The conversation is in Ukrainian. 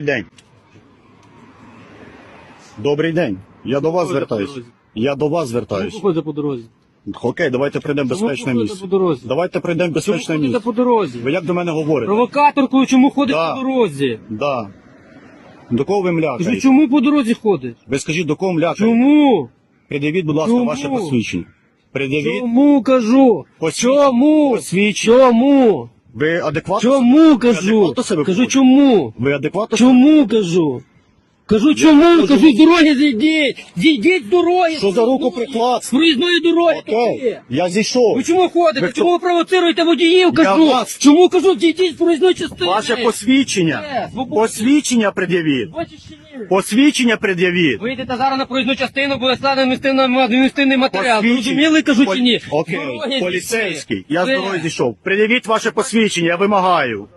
день. Добрий день. Я до вас по звертаюсь. дорозі. Я до вас Чому звертаюсь. по дорозі? Окей, давайте прийдемо в Чому безпечне місце. по дорозі? Давайте прийдемо в Чому безпечне ходите місце. по дорозі? Ви як до мене говорите? Провокаторкою чому ходить Да. по дорозі? Да. До кого ви Кажу, млякаєте? чому по дорозі ходить? Ви скажіть, до кого млякаєте? Чому? Пред'явіть, будь ласка, Чому? ваше посвідчення. Пред'явіть Чому кажу? Посвідчення. Чому? Посвідчення. Чому? Ви адекватно? Чому кажу? адекватно себе Кажу, поводите? чому? Ви адекватно? Чому кажу? Кажу, чому? кажу- Кажу, з дороги зійдіть! Зійдіть з дороги! Що за рукоприклад? З проїзної дороги Окей, я зійшов. Ви чому ходите? Ви чому ви провоцируєте водіїв? Кажу! вас- Чому кажу, зійдіть з проїзної частини? Ваше посвідчення. Е, свобода. Посвідчення пред'явіть. Бачиш чи ні? Посвідчення пред'явіть. Вийдете зараз на проїзну частину, буде складено адміністративний адміністративний матеріал. Ви Посвідчення. Розуміли, кажу чи ні? Окей, дороги поліцейський. Я з дороги зійшов. Пред'явіть ваше посвідчення, я вимагаю.